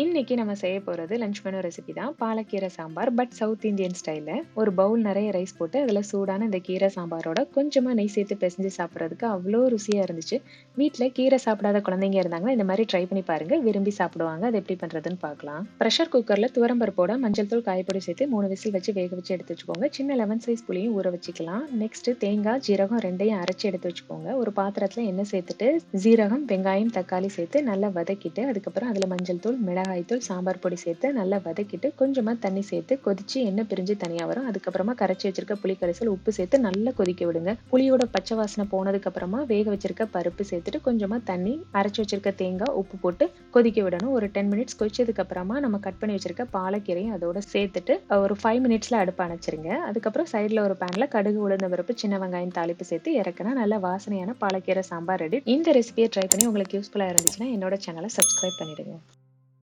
இன்னைக்கு நம்ம செய்ய போகிறது லஞ்ச் மெனு ரெசிபி தான். பாலக்கீரை சாம்பார் பட் சவுத் இந்தியன் ஸ்டைலில் ஒரு பவுல் நிறைய ரைஸ் போட்டு அதில் சூடான இந்த கீரை சாம்பாரோட கொஞ்சமாக நெய் சேர்த்து பிசைஞ்சு சாப்பிட்றதுக்கு அவ்வளோ ருசியாக இருந்துச்சு. வீட்டில் கீரை சாப்பிடாத குழந்தைங்க இருந்தாங்கன்னா இந்த மாதிரி ட்ரை பண்ணி பாருங்கள் விரும்பி சாப்பிடுவாங்க. அது எப்படி பண்ணுறதுன்னு பார்க்கலாம். ப்ரெஷர் குக்கரில் துவரம்பருப்போட மஞ்சள் தூள் காயப்பொடி சேர்த்து மூணு விசில் வச்சு வேக வச்சு எடுத்து வச்சுக்கோங்க. சின்ன லெமன் சைஸ் புளியும் ஊற வச்சுக்கலாம். நெக்ஸ்ட்டு தேங்காய் ஜீரகம் ரெண்டையும் அரைச்சி எடுத்து வச்சுக்கோங்க. ஒரு பாத்திரத்தில் எண்ணெய் சேர்த்துட்டு ஜீரகம் வெங்காயம் தக்காளி சேர்த்து நல்லா வதக்கிட்டு அதுக்கப்புறம் அதில் மஞ்சள் தூள் மிளகாய்த்தூள் சாம்பார் பொடி சேர்த்து நல்லா வதக்கிட்டு கொஞ்சமாக தண்ணி சேர்த்து கொதிச்சு எண்ணெய் பிரிஞ்சு தனியாக வரும். அதுக்கப்புறமா கரைச்சி வச்சிருக்க புளி கரைசல் உப்பு சேர்த்து நல்லா கொதிக்க விடுங்க. புளியோட பச்சை வாசனை போனதுக்கப்புறமா வேக வச்சிருக்க பருப்பு சேர்த்துட்டு கொஞ்சமாக தண்ணி அரைச்சி வச்சிருக்க தேங்காய் உப்பு போட்டு கொதிக்க விடணும். ஒரு டென் மினிட்ஸ் கொதிச்சதுக்கு அப்புறமா நம்ம கட் பண்ணி வச்சிருக்க பாலக்கீரையும் அதோட சேர்த்துட்டு ஒரு ஃபைவ் மினிட்ஸ்ல அடுப்பு அணைச்சிருங்க. அதுக்கப்புறம் சைடில் ஒரு பேனில் கடுகு உளுந்த பருப்பு சின்ன வெங்காயம் தாளிப்பு சேர்த்து இறக்குனா நல்ல வாசனையான பாலக்கீரை சாம்பார் ரெடி இந்த ரெசிபியை ட்ரை பண்ணி உங்களுக்கு யூஸ்ஃபுல்லாக இருந்துச்சுன்னா என்னோட சேனலை சப்ஸ்கிரைப் பண்ணிடுங்க.